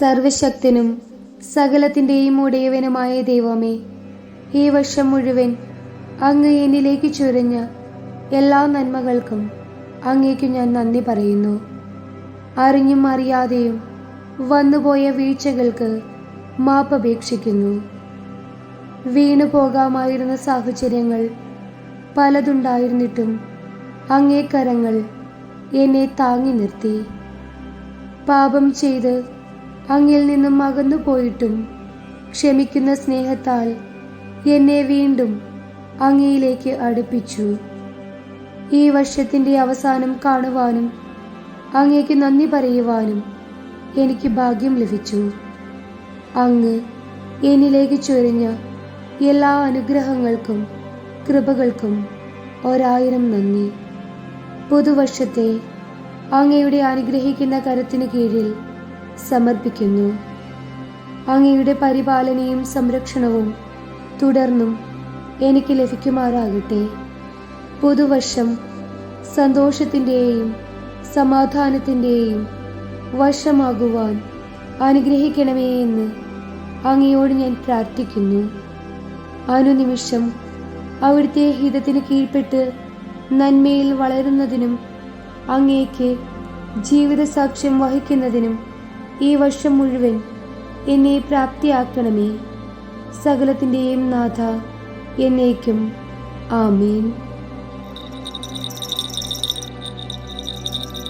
സർവശക്തനും സകലത്തിന്റെയും ഉടയവനുമായ ദൈവമേ ഈ വർഷം മുഴുവൻ അങ്ങ് എന്നിലേക്ക് ചുരഞ്ഞ എല്ലാ നന്മകൾക്കും അങ്ങേക്കു ഞാൻ നന്ദി പറയുന്നു. അറിഞ്ഞും അറിയാതെയും വന്നുപോയ വീഴ്ചകൾക്ക് മാപ്പപേക്ഷിക്കുന്നു വീണു പോകാമായിരുന്ന സാഹചര്യങ്ങൾ പലതുണ്ടായിരുന്നിട്ടും അങ്ങേക്കരങ്ങൾ എന്നെ താങ്ങി നിർത്തി. പാപം ചെയ്ത് അങ്ങിൽ നിന്നും അകന്നു പോയിട്ടും ക്ഷമിക്കുന്ന സ്നേഹത്താൽ എന്നെ വീണ്ടും അങ്ങയിലേക്ക് അടുപ്പിച്ചു. ഈ വർഷത്തിന്റെ അവസാനം കാണുവാനും അങ്ങേക്ക് നന്ദി പറയുവാനും എനിക്ക് ഭാഗ്യം ലഭിച്ചു. അങ്ങ് എന്നിലേക്ക് ചൊരിഞ്ഞ എല്ലാ അനുഗ്രഹങ്ങൾക്കും കൃപകൾക്കും ഒരായിരം നന്ദി. പുതുവർഷത്തെ അങ്ങയുടെ അനുഗ്രഹിക്കുന്ന കരത്തിന് കീഴിൽ സമർപ്പിക്കുന്നു. അങ്ങയുടെ പരിപാലനയും സംരക്ഷണവും തുടർന്നും എനിക്ക് ലഭിക്കുമാറാകട്ടെ. പുതുവർഷം സന്തോഷത്തിന്റെയും സമാധാനത്തിന്റെയും വർഷമാകുവാൻ അനുഗ്രഹിക്കണമേ എന്ന് അങ്ങയോട് ഞാൻ പ്രാർത്ഥിക്കുന്നു. അനുനിമിഷം അവിടുത്തെ ഹിതത്തിന് കീഴ്പ്പെട്ട് നന്മയിൽ വളരുന്നതിനും അങ്ങേക്ക് ജീവിത സാക്ഷ്യം വഹിക്കുന്നതിനും ഈ വർഷം മുഴുവൻ എന്നെ പ്രാപ്തിയാക്കണമേ. സകലത്തിന്റെയും നാഥ എന്നേക്കും. ആമീൻ.